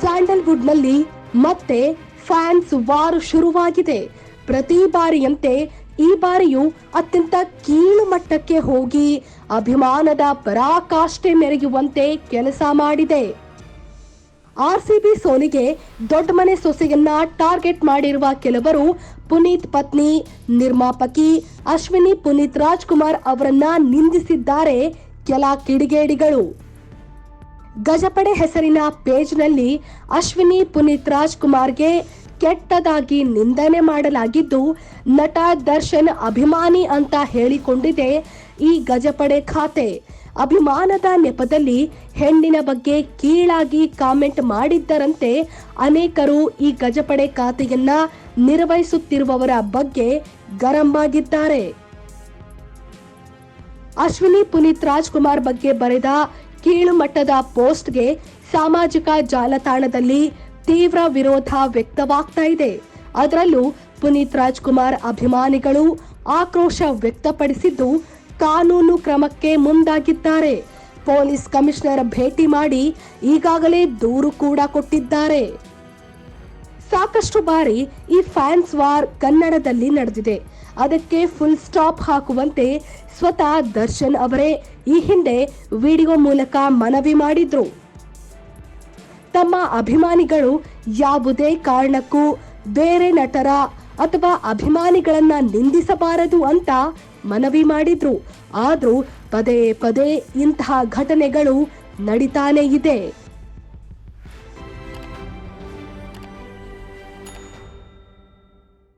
ಸ್ಯಾಂಡಲ್ವುಡ್ನಲ್ಲಿ ಮತ್ತೆ fans war ಶುರುವಾಗಿದೆ. ಪ್ರತಿ ಬಾರಿಯಂತೆ ಈ ಬಾರಿಯೂ ಅತ್ಯಂತ ಕೀಳು ಮಟ್ಟಕ್ಕೆ ಹೋಗಿ ಅಭಿಮಾನದ ಪರಾಕಾಷ್ಠೆ ಮೆರೆಯುವಂತೆ ಕೆಲಸ ಮಾಡಿದೆ. ಆರ್ಸಿಬಿ ಸೋಲಿಗೆ ದೊಡ್ಡ ಮನೆ ಸೊಸೆಯನ್ನ ಟಾರ್ಗೆಟ್ ಮಾಡಿರುವ ಕೆಲವರು ಪುನೀತ್ ಪತ್ನಿ, ನಿರ್ಮಾಪಕಿ ಅಶ್ವಿನಿ ಪುನೀತ್ ರಾಜ್ಕುಮಾರ್ ಅವರನ್ನ ನಿಂದಿಸಿದ್ದಾರೆ ಕೆಲ ಕಿಡಿಗೇಡಿಗಳು. ಗಜಪಡೆ ಹೆಸರಿನ ಪೇಜ್ನಲ್ಲಿ ಅಶ್ವಿನಿ ಪುನೀತ್ ರಾಜ್ಕುಮಾರ್ಗೆ ಕೆಟ್ಟದಾಗಿ ನಿಂದನೆ ಮಾಡಲಾಗಿದ್ದು, ನಟ ದರ್ಶನ್ ಅಭಿಮಾನಿ ಅಂತ ಹೇಳಿಕೊಂಡಿದೆ ಈ ಗಜಪಡೆ ಖಾತೆ. ಅಭಿಮಾನದ ನೆಪದಲ್ಲಿ ಹೆಣ್ಣಿನ ಬಗ್ಗೆ ಕೀಳಾಗಿ ಕಾಮೆಂಟ್ ಮಾಡಿದ್ದರಂತೆ ಅನೇಕರು ಈ ಗಜಪಡೆ ಖಾತೆಯನ್ನ ನಿರ್ವಹಿಸುತ್ತಿರುವವರ ಬಗ್ಗೆ ಗರಂ ಆಗಿದ್ದಾರೆ. ಅಶ್ವಿನಿ ಪುನೀತ್ ರಾಜ್ಕುಮಾರ್ ಬಗ್ಗೆ ಬರೆದ ಕೀಳುಮಟ್ಟದ ಪೋಸ್ಟ್ಗೆ ಸಾಮಾಜಿಕ ಜಾಲತಾಣದಲ್ಲಿ ತೀವ್ರ ವಿರೋಧ ವ್ಯಕ್ತವಾಗ್ತಾ ಇದೆ. ಅದರಲ್ಲೂ ಪುನೀತ್ ರಾಜ್ಕುಮಾರ್ ಅಭಿಮಾನಿಗಳು ಆಕ್ರೋಶ ವ್ಯಕ್ತಪಡಿಸಿದ್ದು ಕಾನೂನು ಕ್ರಮಕ್ಕೆ ಮುಂದಾಗಿದ್ದಾರೆ. ಪೊಲೀಸ್ ಕಮಿಷನರ್ ಭೇಟಿ ಮಾಡಿ ಈಗಾಗಲೇ ದೂರು ಕೂಡ ಕೊಟ್ಟಿದ್ದಾರೆ. ಸಾಕಷ್ಟು ಬಾರಿ ಈ ಫ್ಯಾನ್ಸ್ ವಾರ್ ಕನ್ನಡದಲ್ಲಿ ನಡೆದಿದೆ. ಅದಕ್ಕೆ ಫುಲ್ ಸ್ಟಾಪ್ ಹಾಕುವಂತೆ ಸ್ವತಃ ದರ್ಶನ್ ಅವರೇ ಈ ಹಿಂದೆ ವಿಡಿಯೋ ಮೂಲಕ ಮನವಿ ಮಾಡಿದ್ರು. ತಮ್ಮ ಅಭಿಮಾನಿಗಳು ಯಾವುದೇ ಕಾರಣಕ್ಕೂ ಬೇರೆ ನಟರ ಅಥವಾ ಅಭಿಮಾನಿಗಳನ್ನ ನಿಂದಿಸಬಾರದು ಅಂತ ಮನವಿ ಮಾಡಿದ್ರು. ಆದ್ರೂ ಪದೇ ಪದೇ ಇಂತಹ ಘಟನೆಗಳು ನಡೀತಾನೇ ಇದೆ.